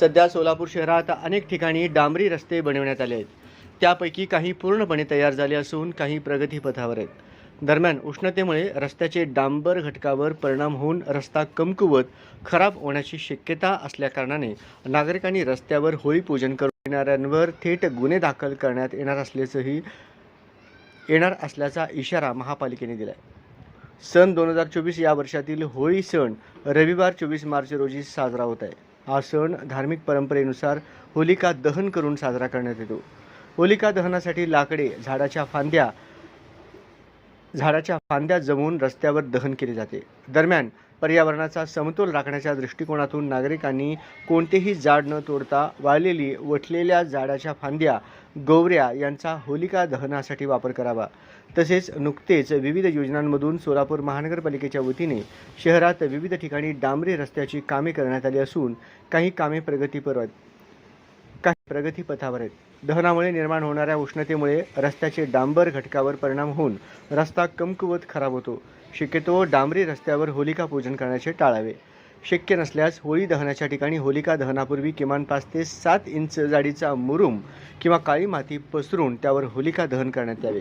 सध्या सोलापूर शहरात अनेक ठिकाणी डांबरी रस्ते बनवण्यात आले आहेत. त्यापैकी काही पूर्णपणे तयार झाले असून काही प्रगतीपथावर आहेत. दरम्यान उष्णतेमुळे रस्त्याचे डांबर घटकावर परिणाम होऊन रस्ता कमकुवत खराब होण्याची शक्यता असल्याकारणाने नागरिकांनी रस्त्यावर होळी पूजन करून येणाऱ्यांवर थेट गुन्हे दाखल करण्यात येणार असल्याचंही येणार असल्याचा इशारा महापालिकेने दिला आहे सन दोन हजार चोवीस या वर्षातील होळी सण रविवार चोवीस मार्च रोजी साजरा होत आहे. हा सण धार्मिक परंपरेनुसार होलिका दहन करून साजरा करण्यात येतो. होलिका दहनासाठी लाकडे झाडाच्या फांद्या झाडाच्या फांद्या जमवून रस्त्यावर दहन केले जाते. दरम्यान पर्यावरणाचा समतोल राखण्याच्या दृष्टिकोनातून नागरिकांनी कोणतेही जाड न तोडता वाळलेली वठलेल्या झाडाच्या फांद्या गोवऱ्या यांचा होलिका दहनासाठी वापर करावा. तसेच नुकतेच विविध योजनांमधून सोलापूर महानगरपालिकेच्या वतीने शहरात विविध ठिकाणी डांबरी रस्त्याची कामे करण्यात आली असून काही कामे प्रगतीपर आहेत प्रगतीपथावर आहेत. दहनामुळे निर्माण होणाऱ्या उष्णतेमुळे रस्त्याचे डांबर घटकावर परिणाम होऊन रस्ता कमकुवत खराब होतो. शक्यतो डांबरी रस्त्यावर होलिका पूजन करण्याचे टाळावे. शक्य नसल्यास होळी दहनाच्या ठिकाणी होलिका दहनापूर्वी किमान पाच ते सात इंच जाडीचा मुरुम किंवा काळी माती पसरून त्यावर होलिका दहन करण्यात यावे.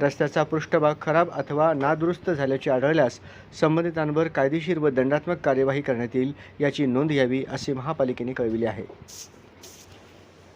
रस्त्याचा पृष्ठभाग खराब अथवा नादुरुस्त झाल्याचे आढळल्यास संबंधितांवर कायदेशीर व दंडात्मक कार्यवाही करण्यात येईल याची नोंद घ्यावी असे महापालिकेने कळविले आहे.